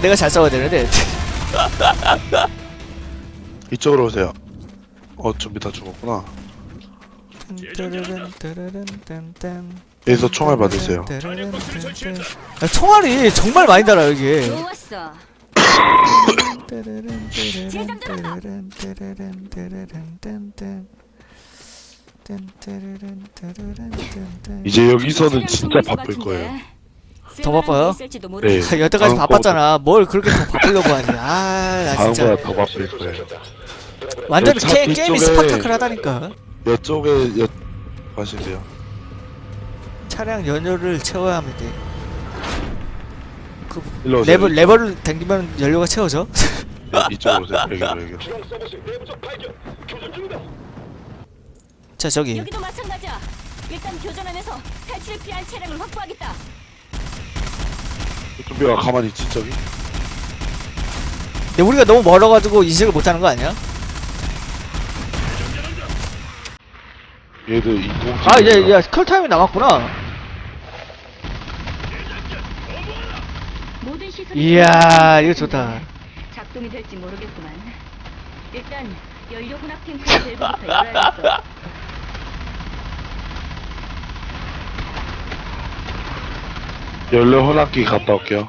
내가 잘 싸워야 되는데 이쪽으로 오세요. 어 준비 다 죽었구나. 여기서 총알 받으세요. 아, 총알이 정말 많이 달아 여기 좋았어. 이제 여기서는 진짜 바쁠 거예요. 더 바빠요? 네. 아, 여태까지 다음 바빴잖아 뭘 그렇게 더 바쁘려고 하니 아나 진짜 다음보다 더 바쁠 거예요. 완전 차 게, 게임이 뒤쪽에- 스파타클하다니까 이쪽에 여 가시세요. 차량 연료를 채워야 하면 돼 일로 오세요. 레버, 레버를 당기면 연료가 채워져 이쪽으로 오세요. 여기로 여기로. 자 저기 여기도 마찬가지야. 일단 교전하면서 탈출을 피한 차량을 확보하겠다. 준비가 가만히 있지 저기. 근데 우리가 너무 멀어가지고 인식을 못하는 거 아니야? 얘들 이동. 아 이제 야 컬타임이 남았구나 모든 시설이 이야 이거 좋다 작동이 될지 모르겠구만. 일단 연료 혼합 탱크 밸브부터 열어야겠어. 연료 혼합기 갔다 올게요.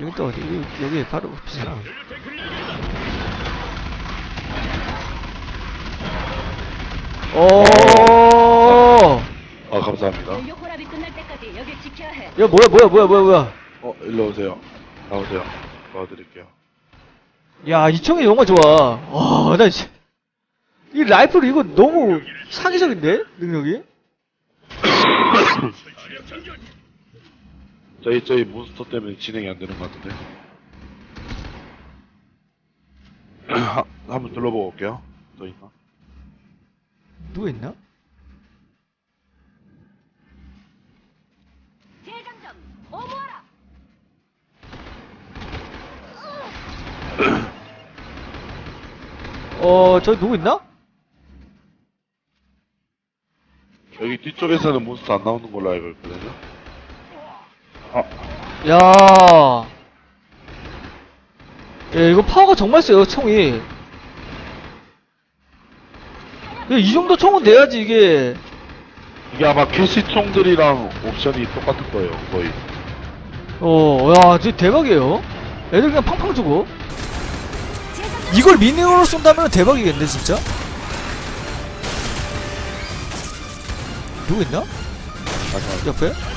여기 또 어디 여기, 여기 바로 비싸 오 아 감사합니다. 연료 혼합이 끝날 때까지 여길 지켜야 해. 야 뭐야 뭐야 뭐야 뭐야 뭐야 어 일로 오세요. 나오세요. 도와드릴게요. 야이 총이 너무 좋아 와나 이 라이플 이거 너무 사기적인데 능력이 저희 저희 몬스터 때문에 진행이 안 되는 것 같은데. 하- 한번 둘러보고 올게요. 더 있나? 누구 있나? 재장전 오버하라. 어 저기 누구 있나? 여기 뒤쪽에서는 몬스터 안 나오는 걸로 알고 있거든요. 아, 야. 야, 이거 파워가 정말 세요, 총이. 야, 이 정도 총은 내야지, 이게. 이게 아마 캐시총들이랑 옵션이 똑같은 거예요, 거의. 어, 야, 진짜 대박이에요. 애들 그냥 팡팡 주고. 이걸 미니어로 쏜다면 대박이겠네, 진짜. 누구 있나? 맞아. 옆에?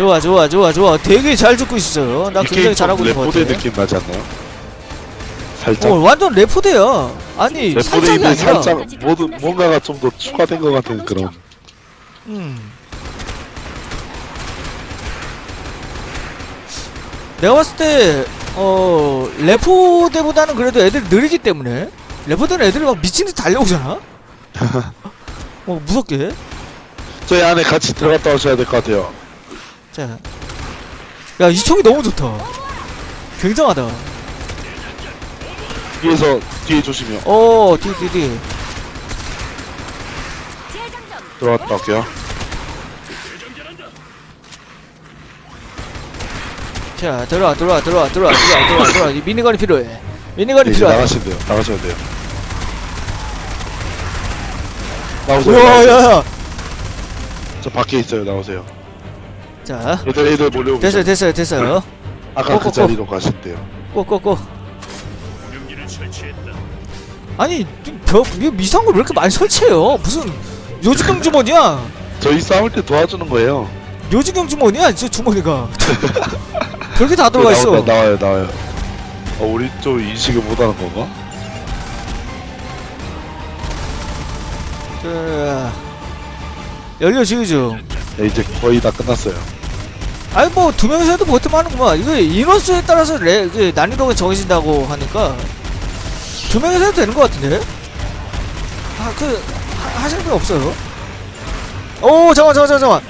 좋아, 좋아, 좋아, 좋아. 되게 잘 듣고 있어요. 나이 굉장히 잘하고 있는 것 레포대 같아. 느낌 나지 않나요? 살짝. 어, 완전 레포대야. 아니, 살짝이 아니라. 살짝 모두, 뭔가가 좀 더 추가된 것 같은 그런. 음. 내가 봤을 때, 어, 레포대보다는 그래도 애들이 느리기 때문에, 레포대는 애들이 막 미친듯이 달려오잖아? 어, 무섭게. 저희 안에 같이 들어갔다 오셔야 될 것 같아요. 자. 야, 이 총이 너무 좋다. 굉장하다. 뒤에서, 뒤에 조심해요. 어, 뒤, 뒤, 뒤. 들어갔다 올게요. 자, 들어와, 들어와, 들어와, 들어와, 들어와, 들어와, 들어와. 이 미니건이 필요해. 미니건이 네, 이제 필요해. 나가시면 돼요. 나가셔야 돼요. 나오세요. 우와, 나오세요. 야, 야. 저 밖에 있어요. 나오세요. 자, 애들, 애들 몰려오고. 됐어요, 됐어요. 됐어요. 아까 어, 그 어, 자리로 가신대요. 꼭. 아니, 벽, 이거 걸왜 이렇게 많이 설치해요? 무슨 요지경 주머니야? 저희 싸울 때 도와주는 거예요. 요지경 주머니야, 저 주머니가. 별게 다 들어가 있어. 나온다, 나와요, 나와요. 어, 우리 좀 인식을 못하는 건가? 자, 연료 지휘 중. 네, 이제 거의 다 끝났어요. 아니 뭐 두 명이서 해도 못하면 하는구만. 이거 인원수에 따라서 레, 그 난이도가 정해진다고 하니까 두 명이서 해도 되는 것 같은데? 아, 그 하, 하시는 분 없어요? 오, 잠깐, 잠깐, 잠깐,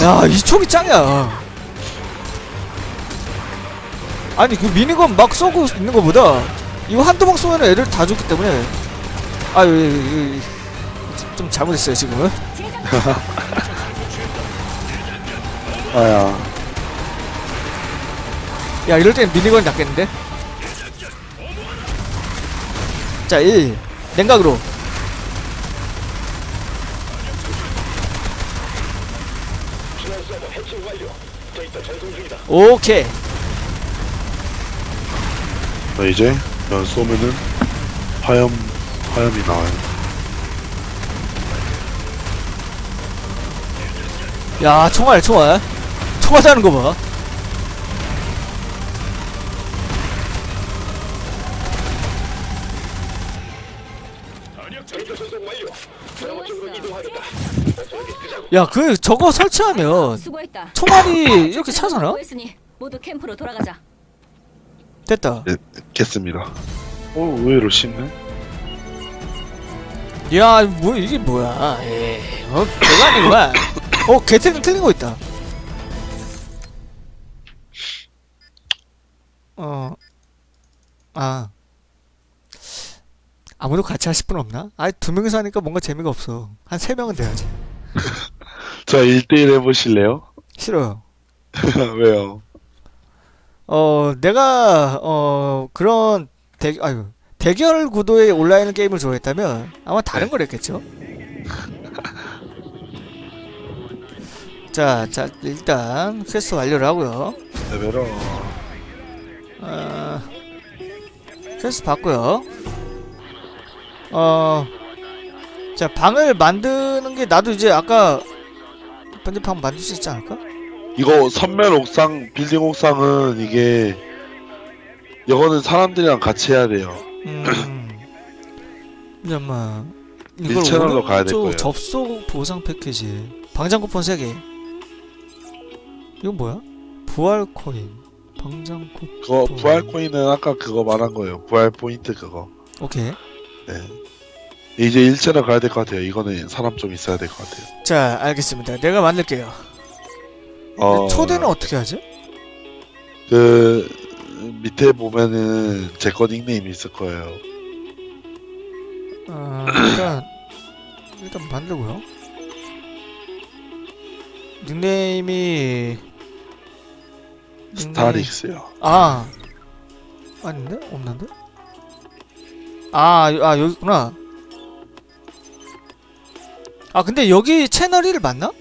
잠깐. 야, 이 총이 짱이야. 아니 그 미니건 막 쏘고 있는 것보다 이거 한두 방 쏘면 애들 다 죽기 때문에 아유 예, 예, 예. 좀 잘못했어요 지금은. 아야. 야 이럴 땐 미니건 낫겠는데? 자1 냉각으로. 오케이. 자, 이제 연 쏘면은 화염, 화염이 나와요. 야 총알 총알 총알 하는 거봐 야 그 저거 설치하면 수고했다. 총알이 이렇게 차잖아 수고했으니 모두 캠프로 돌아가자. 됐다 네, 겠습니다. 오, 의외로 쉽네. 야, 뭐 이게 뭐야? 에이, 어, 그거 아니구만. 어, 개틀린 틀린 거 있다. 어, 아, 아무도 같이 하실 분 없나? 아, 두 명이서 하니까 뭔가 재미가 없어. 한 세 명은 돼야지. 자, 1대1 해보실래요? 싫어요. 왜요? 어, 내가 어 그런 대, 아유, 대결 올라 있는 게임을 좋아했다면 아마 다른 네. 걸 했겠죠. 자, 자 일단 퀘스트 완료를 하고요. 레벨업. 어, 퀘스트 받고요. 어, 자 방을 만드는 게 나도 이제 아까 번집방 만들 수 있지 않을까? 이거 선멸 옥상, 빌딩 옥상은 이게 이거는 사람들이랑 같이 해야 돼요. 음, 잠깐만. 이걸 일체널로 가야 될 거예요. 접속 보상 패키지. 방장 쿠폰 3개. 이건 뭐야? 부활 코인. 방장 쿠폰. 그거 부활 코인은 아까 그거 말한 거예요. 부활 포인트 그거. 오케이. 네. 이제 일체로 가야 될 것 같아요. 이거는 사람 좀 있어야 될 것 같아요. 자, 알겠습니다. 내가 만들게요. 어, 초대는 어떻게 하지? 그 밑에 보면은 제거 닉네임 있을 거예요. 어, 일단 일단 만들고요. 닉네임이 닉네임- 스타릭스요. 아 아닌데 없는데? 아, 여- 아 여기 있구나. 아 근데 여기 채널 1 맞나?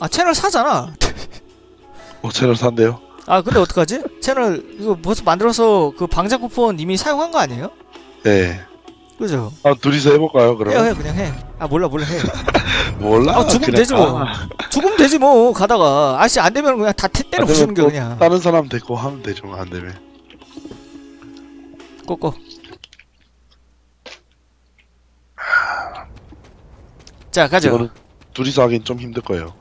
아 채널 4잖아. 어, 채널 산대요. 아 근데 어떡하지? 채널 이거 벌써 만들어서 그 방장 쿠폰 이미 사용한 거 아니에요? 네. 그죠? 아 둘이서 해볼까요? 그럼? 해요 해 그냥 해. 아 몰라 몰라 해. 몰라. 아, 죽으면 그냥 되지 뭐. 가. 죽으면 되지 뭐 가다가 아씨 안 되면 그냥 다 태- 때려 안 되면 부수는 게 또 그냥. 다른 사람 데리고 하면 되죠. 안 되면. 꼬꼬. 자 가죠. 이거는 둘이서 하긴 좀 힘들 거예요.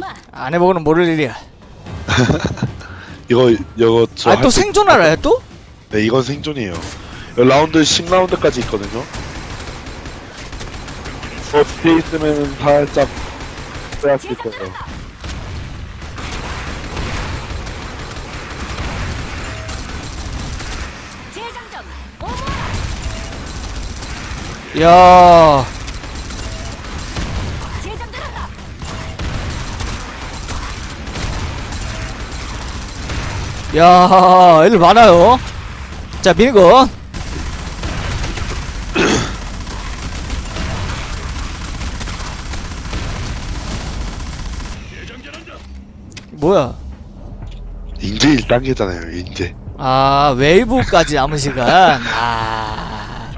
마. 안 해보고는 모를 일이야. 이거 이거 저아또할 때- 생존 알아요 또? 네 이건 생존이에요. 라운드 10라운드까지 있거든요. 어 뒤에 있으면 살짝 빼앗길 거예요. 재장전. 오버. 야. 재장전한다. 야, 애들 많아요. 자, 미니 뭐야? 인제 1단계잖아요. 인제. 아, 웨이브까지 남은 시간. 아.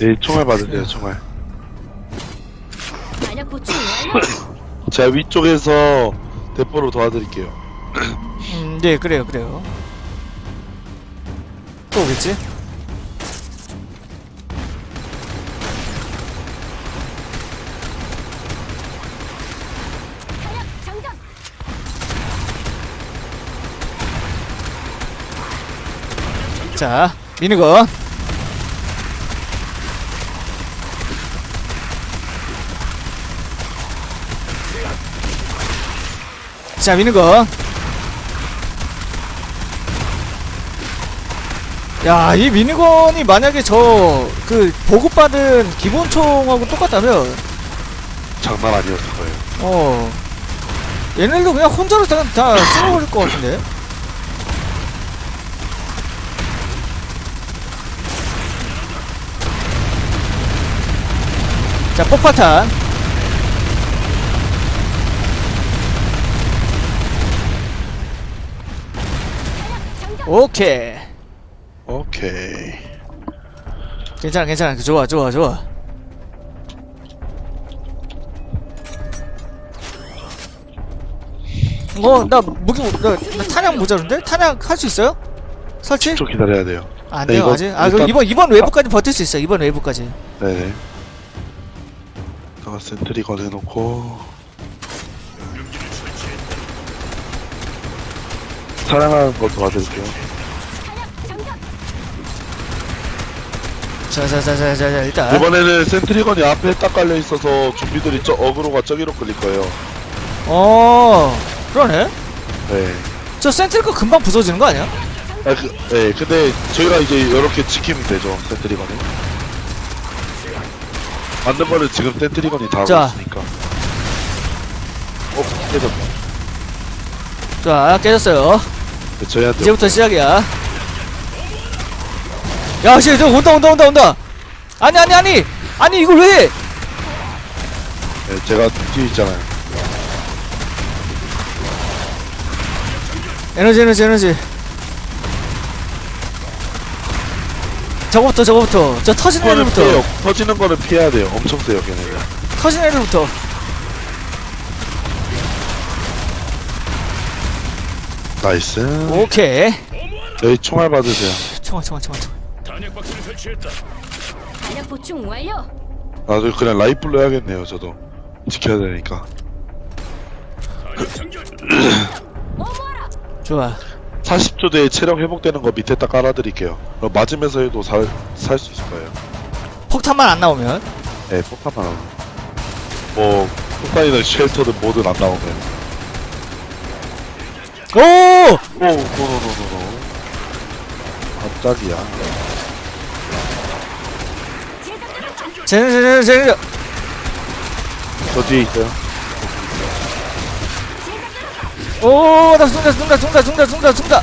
네 총알 받으세요. 총알. 보충 완료. 제가 위쪽에서 대포로 도와드릴게요. 음, 네, 그래요, 그래요. 또 오겠지? 자, 미니건. 자, 미니건. 야, 이 미니건이 만약에 저 그 보급받은 기본총하고 똑같다면 장난 아니었을 거예요. 어 얘네들도 그냥 혼자로 다, 다 쓸어버릴 것 같은데 자 폭파탄 오케이 오케이. 괜찮아 괜찮아 좋아 좋아 좋아 어나 무기 나, 나 탄약 모자른데? 탄약 할 수 있어요? 설치? 좀 기다려야 돼요. 안 네, 돼요 이거 아직? 아 그럼 일단- 이번 이번 웨브까지 버틸 수 있어 이번 웨브까지 네네. 제가 센트리건 해놓고 사랑하는 거 도와드릴게요. 자자자자자 일단 이번에는 센트리건이 앞에 딱 깔려 있어서 좀비들이 저 어그로가 저기로 끌릴 거예요. 어 그러네 네. 저 센트리가 금방 부서지는 거 아니야? 아, 그, 네, 근데 저희가 이제 이렇게 지키면 되죠, 센트리건이. 만든 거를 지금 센트리건이 다 자. 하고 있으니까. 어, 깨졌다. 자 깨졌어요 네, 저희한테 이제부터 시작이야 야 씨, 저 온다 온다 온다 온다 아니 아니 아니 아니 이걸 왜 해? 네, 제가 뒤에 있잖아요. 에너지 에너지 에너지 저거부터 저거부터 저 터지는 그거는 애들부터 피해요. 터지는 거는 피해야 돼요. 엄청 세요, 걔네들. 터지는 애들부터 나이스. 오케이 여기 총알 받으세요. 총알 총알 총알 총알 탄약 보충 완료. 나도 그냥 라이플로 해야겠네요, 저도. 지켜야 되니까. 어머라. 좋아 40초 뒤에 체력 회복되는 거 밑에 딱 깔아드릴게요. 그럼 맞으면서 해도 살, 살 수 있을 거예요. 폭탄만 안 나오면 네, 폭탄만 하고. 뭐, 폭탄이든 쉘터든 뭐든 안 나오면. 오! 오, 노노노노노. 쟤네 쟤네 저 뒤에 있어요. 오나 쏜다 쏜다 쏜다 쏜다 쏜다 쏜다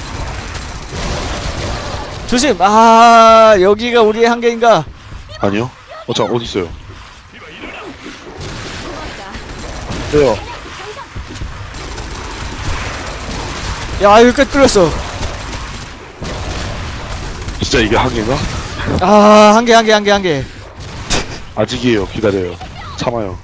조심 아 여기가 우리의 한계인가 아니요? 어, 자, 어디 있어요? 왜요? 야 여기까지 뚫렸어 진짜 이게 한계인가? 아 한계 한계 한계 한계 아직이에요. 기다려요. 참아요.